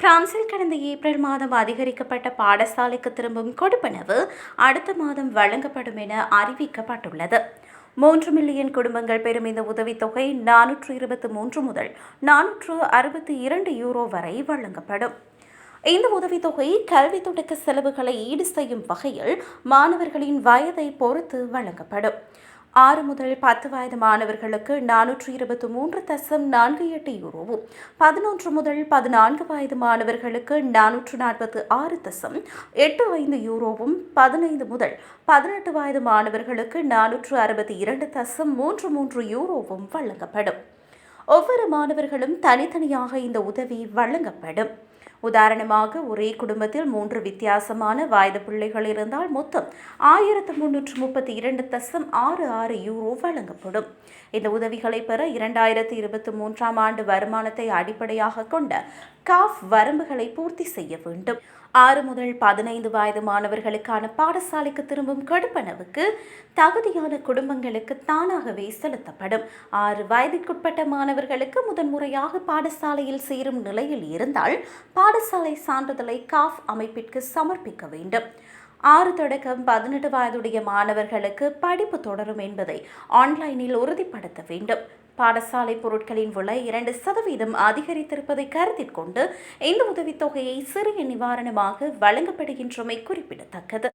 பிரான்சில் கடந்த ஏப்ரல் மாதம் அதிகரிக்கப்பட்ட பாடசாலைக்கு திரும்பும் கொடுப்பனவு அடுத்த மாதம் வழங்கப்படும் என அறிவிக்கப்பட்டுள்ளது. மூன்று மில்லியன் குடும்பங்கள் பெறும் இந்த உதவித்தொகை நானூற்று இருபத்தி மூன்று முதல் நானூற்று அறுபத்தி இரண்டு யூரோ வரை வழங்கப்படும். இந்த உதவித்தொகை கல்வி தொடக்க செலவுகளை ஈடு செய்யும் வகையில் மாணவர்களின் வயதை பொறுத்து வழங்கப்படும். ஆறு முதல் பத்து வயது மாணவர்களுக்கு நானூற்று இருபத்தி மூன்று தசம் நான்கு எட்டு யூரோவும் பதினொன்று முதல் பதினான்கு வயது மாணவர்களுக்கு நானூற்று நாற்பத்தி ஆறு தசம் எட்டு ஐந்து யூரோவும் பதினைந்து முதல் பதினெட்டு வயது மாணவர்களுக்கு நானூற்று அறுபத்தி இரண்டு தசம் மூன்று மூன்று யூரோவும் வழங்கப்படும். ஒவ்வொரு மாணவர்களும் தனித்தனியாக இந்த உதவி வழங்கப்படும். உதாரணமாக ஒரே குடும்பத்தில் மூன்று வித்தியாசமான வயது பிள்ளைகள் இருந்தால் மொத்தம் ஆயிரத்து முன்னூற்று முப்பத்தி இரண்டு தசம் ஆறு ஆறு யூரோ வழங்கப்படும். இந்த உதவிகளை பெற இரண்டாயிரத்தி இருபத்தி மூன்றாம் ஆண்டு வருமானத்தை அடிப்படையாக கொண்ட காஃப் வரம்புகளை பூர்த்தி செய்ய வேண்டும். ஆறு முதல் பதினைந்து வயது மாணவர்களுக்கான பாடசாலைக்கு திரும்பும் கடுப்பனவுக்கு தகுதியான குடும்பங்களுக்கு தானாகவே செலுத்தப்படும். ஆறு வயதிற்குட்பட்ட மாணவர்களுக்கு முதன்முறையாக பாடசாலையில் சேரும் நிலையில் இருந்தால் பாடசாலை சான்றிதழை காஃப் அமைப்பிற்கு சமர்ப்பிக்க வேண்டும். ஆறு தொடக்கம் பதினெட்டு வயதுடைய மாணவர்களுக்கு படிப்பு தொடரும் என்பதை ஆன்லைனில் உறுதிப்படுத்த வேண்டும். பாடசாலை பொருட்களின் விலை இரண்டு சதவீதம் அதிகரித்திருப்பதை கருத்தில் கொண்டு இந்த உதவித்தொகையை சிறிய நிவாரணமாக வழங்கப்படுகின்றமை குறிப்பிடத்தக்கது.